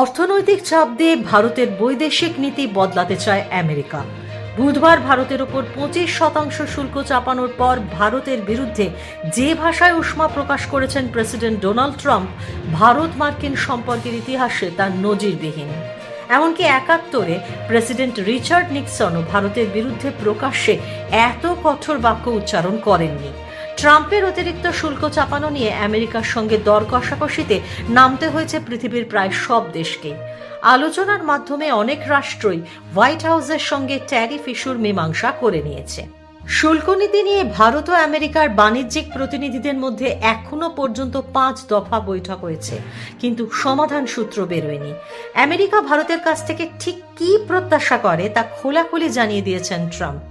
অর্থনৈতিক চাপ দিয়ে ভারতের বৈদেশিক নীতি বদলাতে চায় আমেরিকা। বুধবার ভারতের ওপর পঁচিশ শতাংশ শুল্ক চাপানোর পর ভারতের বিরুদ্ধে যে ভাষায় উষ্মা প্রকাশ করেছেন প্রেসিডেন্ট ডোনাল্ড ট্রাম্প, ভারত মার্কিন সম্পর্কের ইতিহাসে তার নজিরবিহীন। এমনকি একাত্তরে প্রেসিডেন্ট রিচার্ড নিক্সনও ভারতের বিরুদ্ধে প্রকাশ্যে এত কঠোর বাক্য উচ্চারণ করেননি। ট্রাম্পের অতিরিক্ত শুল্ক চাপানো নিয়ে আমেরিকার সঙ্গে দর কষাকষিতে নামতে হয়েছে পৃথিবীর প্রায় সব দেশকেই। আলোচনার মাধ্যমে অনেক রাষ্ট্রই হোয়াইট হাউসের সঙ্গে ট্যারিফ ইস্যুর মীমাংসা করে নিয়েছে। শুল্ক নীতি নিয়ে ভারত ও আমেরিকার বাণিজ্যিক প্রতিনিধিদের মধ্যে এখনও পর্যন্ত পাঁচ দফা বৈঠক হয়েছে, কিন্তু সমাধান সূত্র বেরোয়নি। আমেরিকা ভারতের কাছ থেকে ঠিক কী প্রত্যাশা করে তা খোলাখুলি জানিয়ে দিয়েছেন ট্রাম্প।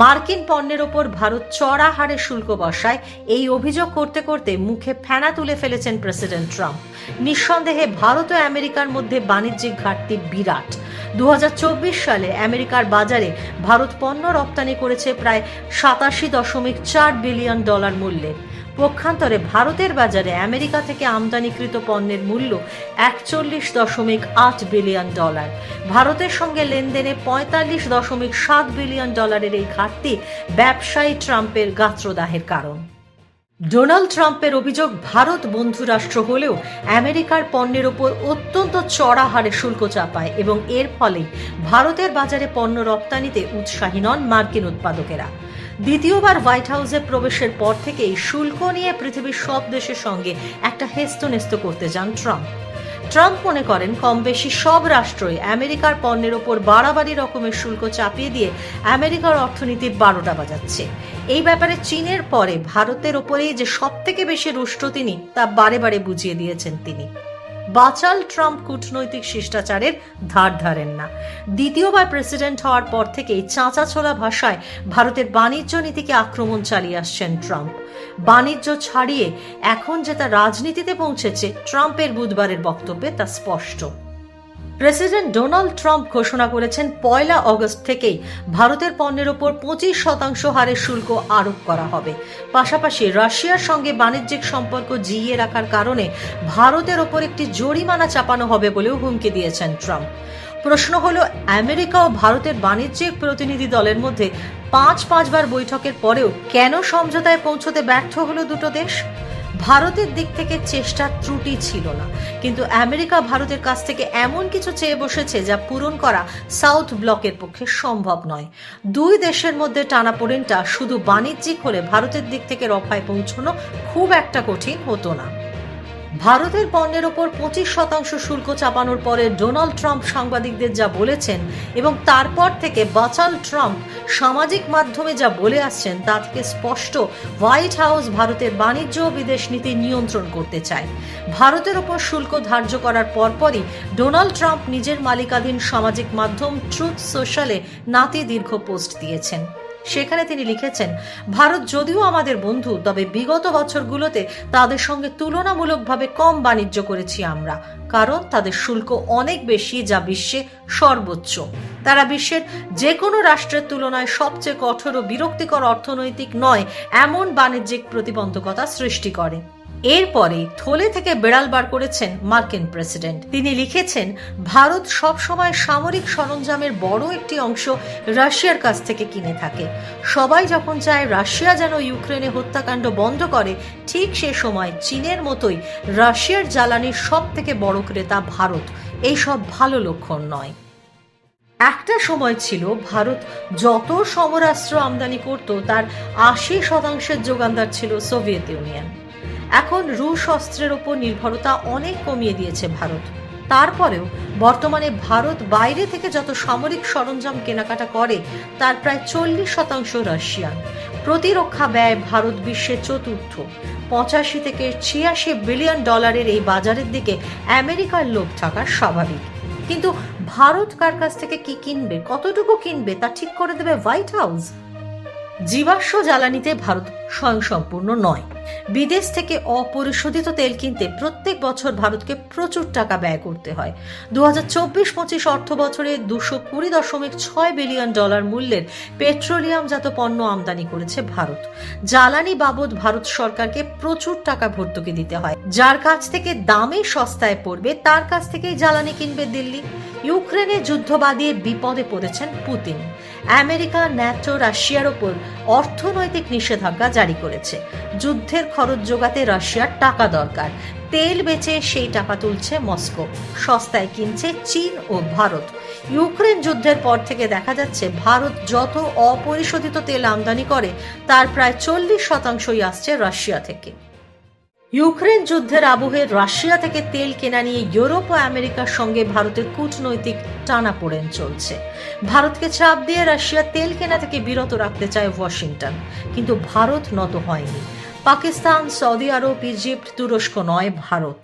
মার্কিন পণ্যের ওপর ভারত চড়া হারে শুল্ক বসায়, এই অভিযোগ করতে করতে মুখে ফেনা তুলে ফেলেছেন প্রেসিডেন্ট ট্রাম্প। নিঃসন্দেহে ভারত ও আমেরিকার মধ্যে বাণিজ্যিক ঘাটতি বিরাট। দু হাজার চব্বিশ সালে আমেরিকার বাজারে ভারত পণ্য রপ্তানি করেছে প্রায় সাতাশি দশমিক চার বিলিয়ন ডলার মূল্যের পক্ষান্তরে ভারতের বাজারে আমেরিকা থেকে আমদানিকৃত পণ্যের মূল্য একচল্লিশ দশমিক আট বিলিয়ন ডলার। ভারতের সঙ্গে লেনদেনে পঁয়তাল্লিশ দশমিক সাত বিলিয়ন ডলারের এই ঘাটতি ব্যবসায়ী ট্রাম্পের গাত্রদাহের কারণ। ডোনাল্ড ট্রাম্পের অভিযোগ, ভারত বন্ধু রাষ্ট্র হলেও আমেরিকার পণ্যের ওপর অত্যন্ত চড়া হারে শুল্ক চাপায় এবং এর ফলে ভারতের বাজারে পণ্য রপ্তানিতে উৎসাহী নন মার্কিন উৎপাদকেরা। দ্বিতীয়বার হোয়াইট হাউসে প্রবেশের পর থেকেই শুল্ক নিয়ে পৃথিবীর সব দেশের সঙ্গে একটা হেস্তনেস্ত করতে যান ট্রাম্প। ট্রাম্প মনে করেন কম বেশি সব রাষ্ট্রই আমেরিকার পণ্যের ওপর বাড়াবাড়ি রকমের শুল্ক চাপিয়ে দিয়ে আমেরিকার অর্থনীতি বারোটা বাজাচ্ছে। এই ব্যাপারে চীনের পরে ভারতের ওপরেই যে সব থেকে বেশি রুষ্ট তিনি, তা বারে বারে বুঝিয়ে দিয়েছেন তিনি। বাচাল ট্রাম্প কূটনৈতিক শিষ্টাচারের ধার ধারেন না। দ্বিতীয়বার প্রেসিডেন্ট হওয়ার পর থেকেই চাঁচা ছোলা ভাষায় ভারতের বাণিজ্য নীতিকে আক্রমণ চালিয়ে আসছেন ট্রাম্প। বাণিজ্য ছাড়িয়ে এখন যে তা রাজনীতিতে পৌঁছেছে, ট্রাম্পের বুধবারের বক্তব্যে তা স্পষ্ট। প্রেসিডেন্ট ডোনাল্ড ট্রাম্প ঘোষণা করেছেন পয়লা অগস্ট থেকেই ভারতের পণ্যের ওপর পঁচিশ শতাংশ হারে শুল্ক আরোপ করা হবে। পাশাপাশি রাশিয়ার সঙ্গে বাণিজ্যিক সম্পর্ক জিইয়ে রাখার কারণে ভারতের ওপর একটি জরিমানা চাপানো হবে বলেও হুমকি দিয়েছেন ট্রাম্প। প্রশ্ন হল, আমেরিকা ও ভারতের বাণিজ্যিক প্রতিনিধি দলের মধ্যে পাঁচ পাঁচবার বৈঠকের পরেও কেন সমঝোতায় পৌঁছতে ব্যর্থ হলো দুটো দেশ? ভারতের দিক থেকে চেষ্টার ত্রুটি ছিল না। কিন্তু আমেরিকা ভারতের কাছ থেকে এমন কিছু চেয়ে বসেছে যা পূরণ করা সাউথ ব্লকের পক্ষে সম্ভব নয়। দুই দেশের মধ্যে টানাপোড়েনটা শুধু বাণিজ্যিক হলে ভারতের দিক থেকে রফায় পৌঁছানো খুব একটা কঠিন হতো না। ভারতের পণ্যের ওপর পঁচিশ শতাংশ শুল্ক চাপানোর পরে ডোনাল্ড ট্রাম্প সাংবাদিকদের যা বলেছেন এবং তারপর থেকে বাচাল ট্রাম্প সামাজিক মাধ্যমে যা বলে আসছেন, তা থেকে স্পষ্ট হোয়াইট হাউস ভারতের বাণিজ্য ও বিদেশ নীতি নিয়ন্ত্রণ করতে চায়। ভারতের ওপর শুল্ক ধার্য করার পরপরই ডোনাল্ড ট্রাম্প নিজের মালিকাধীন সামাজিক মাধ্যম ট্রুথ সোশ্যালে নাতি দীর্ঘ পোস্ট দিয়েছেন। সেখানে তিনি লিখেছেন, ভারত যদিও আমাদের বন্ধু, তবে বিগত বছরগুলোতে তাদের সঙ্গে তুলনামূলকভাবে কম বাণিজ্য করেছি আমরা, কারণ তাদের শুল্ক অনেক বেশি যা বিশ্বে সর্বোচ্চ। তারা বিশ্বের যে কোনো রাষ্ট্রের তুলনায় সবচেয়ে কঠোর ও বিরক্তিকর অর্থনৈতিক নয়, এমন বাণিজ্যিক প্রতিবন্ধকতা সৃষ্টি করে। এরপরে থলে থেকে বেড়াল বার করেছেন মার্কিন প্রেসিডেন্ট। তিনি লিখেছেন, ভারত সবসময় সামরিক সরঞ্জামের বড় একটি অংশ রাশিয়ার কাছ থেকে কিনে থাকে। সবাই যখন চায় রাশিয়া যেন ইউক্রেনে হত্যাকাণ্ড বন্ধ করে, ঠিক সে সময় চীনের মতোই রাশিয়ার জ্বালানির সব থেকে বড় ক্রেতা ভারত। এইসব ভালো লক্ষণ নয়। একটা সময় ছিল, ভারত যত সমরাস্ত্র আমদানি করত, তার আশি শতাংশের যোগানদার ছিল সোভিয়েত ইউনিয়ন। এখন রুশ অস্ত্রের ওপর নির্ভরতা অনেক কমিয়ে দিয়েছে ভারত। তারপরেও বর্তমানে ভারত বাইরে থেকে যত সামরিক সরঞ্জাম কেনাকাটা করে, তার প্রায় চল্লিশ শতাংশ রাশিয়ান। প্রতিরক্ষা ব্যয় ভারত বিশ্বের চতুর্থ। পঁচাশি থেকে ছিয়াশি বিলিয়ন ডলারের এই বাজারের দিকে আমেরিকার লোভ থাকা স্বাভাবিক। কিন্তু ভারত কার কাছ থেকে কি কিনবে, কতটুকু কিনবে তা ঠিক করে দেবে হোয়াইট হাউস? জীবাশ্ম জ্বালানিতে ভারত স্বয়ংসম্পূর্ণ নয়। বিদেশ থেকে অপরিশোধিত তেল কিনতে প্রত্যেক বছর ভারতকে প্রচুর টাকা ব্যয় করতে হয়। দু হাজার চব্বিশ পঁচিশ অর্থ বছরে দুশো কুড়ি দশমিক ছয় বিলিয়ন ডলার মূল্যের পেট্রোলিয়ামজাত পণ্য আমদানি করেছে ভারত। জ্বালানি বাবদ ভারত সরকারকে প্রচুর টাকা ভর্তুকি দিতে হয়। যার কাছ থেকে দামে সস্তায় পড়বে, তার কাছ থেকেই জ্বালানি কিনবে দিল্লি। ইউক্রেনে যুদ্ধ বাদিয়ে বিপদে পড়েছেন পুতিন। আমেরিকা, ন্যাটো, রাশিয়ার ওপর অর্থনৈতিক নিষেধাজ্ঞা জারি করেছে। যুদ্ধের খরচ যোগাতে রাশিয়ার টাকা দরকার। তেল বেচে সেই টাকা তুলছে মস্কো। সস্তায় কিনছে চীন ও ভারত। ইউক্রেন যুদ্ধের পর থেকে দেখা যাচ্ছে, ভারত যত অপরিশোধিত তেল আমদানি করে, তার প্রায় চল্লিশ শতাংশই আসছে রাশিয়া থেকে। ইউক্রেন যুদ্ধের আবহে রাশিয়া থেকে তেল কেনা নিয়ে ইউরোপ ও আমেরিকার সঙ্গে ভারতের কূটনৈতিক টানাপোড়েন চলছে। ভারতকে চাপ দিয়ে রাশিয়া তেল কেনা থেকে বিরত রাখতে চায় ওয়াশিংটন, কিন্তু ভারত নত হয়নি। পাকিস্তান, সৌদি আরব, ইজিপ্ট, তুরস্ক নয়, ভারত।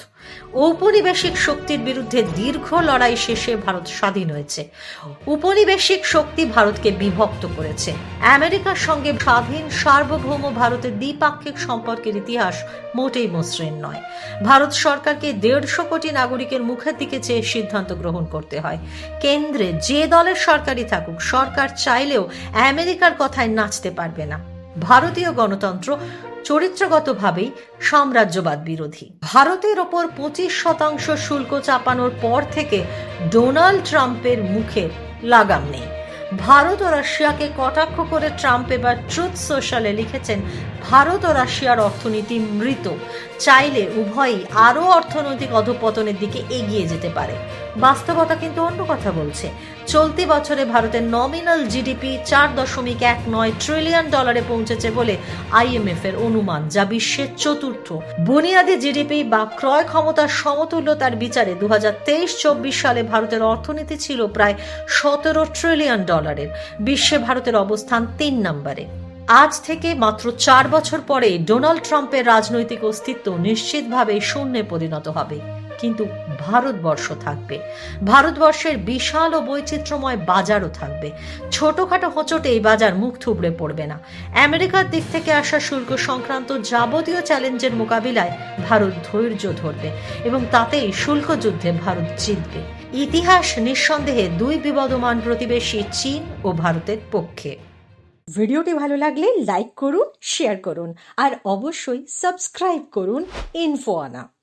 ঔপনিবেশিক শক্তির বিরুদ্ধে দীর্ঘ লড়াই শেষে ভারত স্বাধীন হয়েছে। উপনিবেশিক শক্তি ভারতকে বিভক্ত করেছে। আমেরিকার সঙ্গে স্বাধীন, সার্বভৌম ভারতের দ্বিপাক্ষিক সম্পর্কের ইতিহাস মোটেই মসৃণ নয়। ভারত সরকারকে দেড়শো কোটি নাগরিকের মুখের দিকে চেয়ে সিদ্ধান্ত গ্রহণ করতে হয়। কেন্দ্রে যে দলের সরকারই থাকুক, সরকার চাইলেও আমেরিকার কথায় নাচতে পারবে না। ভারতীয় গণতন্ত্র চরিত্রগতভাবেই সাম্রাজ্যবাদ বিরোধী। ভারতের ওপর পঁচিশ শতাংশ শুল্ক চাপানোর পর থেকে ডোনাল্ড ট্রাম্পের মুখে লাগাম নেই। ভারত ও রাশিয়াকে কটাক্ষ করে ট্রাম্প এবার ট্রুথ সোশ্যালে লিখেছেন, ভারত ও রাশিয়ার অর্থনীতি মৃত। চাইলে উভয়ই আরও অর্থনৈতিক অধপতনের দিকে এগিয়ে যেতে পারে। বাস্তবতা কিন্তু অন্য কথা বলছে। চলতি বছরে ভারতের নমিনাল জিডিপি চার দশমিক এক নয় ট্রিলিয়ন ডলারে পৌঁছেছে বলে আইএমএফ এর অনুমান, যা বিশ্বের চতুর্থ। বুনিয়াদী জিডিপি বা ক্রয় ক্ষমতার সমতুল্যতার বিচারে দু হাজার তেইশ চব্বিশ সালে ভারতের অর্থনীতি ছিল প্রায় সতেরো ট্রিলিয়ন ডলারের বিশ্বে ভারতের অবস্থান তিন নম্বরে। আজ থেকে মাত্র চার বছর পরে ডোনাল্ড ট্রাম্পের রাজনৈতিক অস্তিত্ব নিশ্চিতভাবে শূন্যে পরিণত হবে। কিন্তু ভারতবর্ষ থাকবে। ভারতবর্ষের বিশাল ও বৈচিত্র্যময় বাজারও থাকবে। ছোটখাটো হোঁচটে এই বাজার মুখ থুবড়ে পড়বে না। আমেরিকার দিক থেকে আসা শুল্ক সংক্রান্ত যাবতীয় চ্যালেঞ্জের মোকাবিলায় ভারত ধৈর্য ধরবে এবং তাতেই শুল্ক যুদ্ধে ভারত জিতবে। ইতিহাস নিঃসন্দেহে দুই বিবদমান প্রতিবেশী চীন ও ভারতের পক্ষে। ভিডিওটি ভালো লাগলে লাইক করুন, শেয়ার করুন আর অবশ্যই সাবস্ক্রাইব করুন ইনফো আনা।